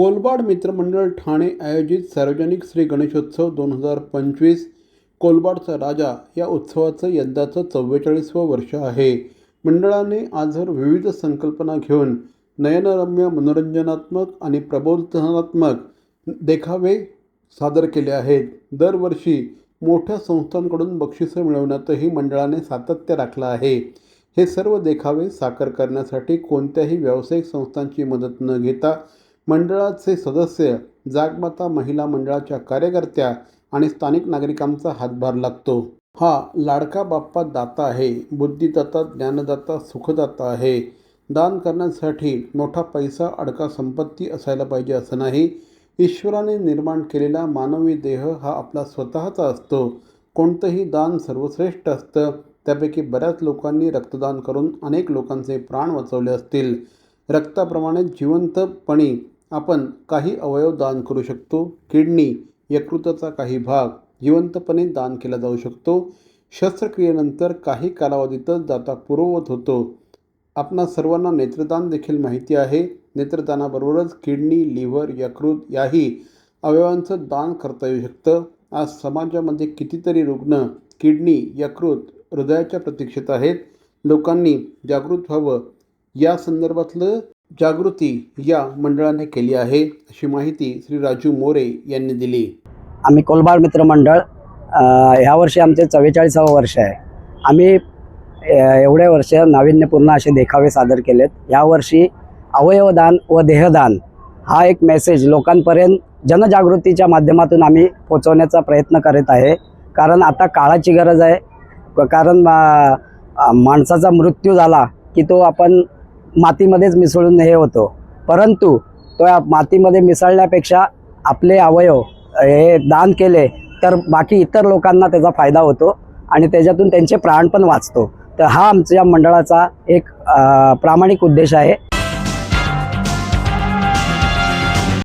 कोलबाड मित्रमंडळ ठाणे आयोजित सार्वजनिक श्री गणेशोत्सव दोन हजार पंचवीस कोलबाडचा राजा या उत्सवाचं यंदाचं चव्वेचाळीसवं वर्ष आहे. मंडळाने आजवर विविध संकल्पना घेऊन नयनरम्य मनोरंजनात्मक आणि प्रबोधनात्मक देखावे सादर केले आहेत. दरवर्षी मोठ्या संस्थांकडून बक्षिसं मिळवण्यातही मंडळाने सातत्य राखलं आहे. हे सर्व देखावे साकार करण्यासाठी कोणत्याही व्यावसायिक संस्थांची मदत न घेता मंडळाचे सदस्य जागमाता महिला मंडळाच्या कार्यकर्त्या आणि स्थानिक नागरिकांचा हातभार लागतो. हा लाडका बाप्पा दाता आहे बुद्धिदाता ज्ञानदाता सुखदाता आहे. दान करण्यासाठी मोठा पैसा अडका संपत्ती असायला पाहिजे असं नाही. ईश्वराने निर्माण केलेला मानवी देह हा आपला स्वतःचा असतो. कोणतंही दान सर्वश्रेष्ठ असतं. त्यापैकी बऱ्याच लोकांनी रक्तदान करून अनेक लोकांचे प्राण वाचवले असतील. रक्ताप्रमाणे जिवंतपणी आपण काही अवयव दान करू शकतो. किडनी यकृताचा काही भाग जिवंतपणे दान केला जाऊ शकतो. शस्त्रक्रियेनंतर काही कालावधीतच दाता पूर्ववत होतो. आपणा सर्वांना नेत्रदान देखील माहिती आहे. नेत्रदानाबरोबरच किडनी लिव्हर यकृत याही अवयवांचं दान करता येऊ शकतं. आज समाजामध्ये कितीतरी रुग्ण किडनी यकृत हृदयाच्या प्रतीक्षेत आहेत. लोकांनी जागृत व्हावं. या संदर्भातलं जागृती या मंडळाने केली आहे अशी माहिती श्री राजू मोरे यांनी दिली. आम्ही कोलबाड मित्र मंडळ ह्या वर्षी आमचे चव्वेचाळीसावं वर्ष आहे. आम्ही एवढे वर्ष नाविन्यपूर्ण असे देखावे सादर केलेत. यावर्षी अवयवदान व देहदान हा एक मेसेज लोकांपर्यंत जनजागृतीच्या माध्यमातून आम्ही पोचवण्याचा प्रयत्न करत आहे. कारण आता काळाची गरज आहे. क- कारण मा- माणसाचा मृत्यू झाला की तो आपण मातीमध्येच मिसळून हे होतो. परंतु तो या मातीमध्ये मिसळण्यापेक्षा आपले अवयव हे दान केले तर बाकी इतर लोकांना त्याचा फायदा होतो आणि त्याच्यातून त्यांचे प्राण पण वाचतो. तर हा आमच्या मंडळाचा एक प्रामाणिक उद्देश आहे.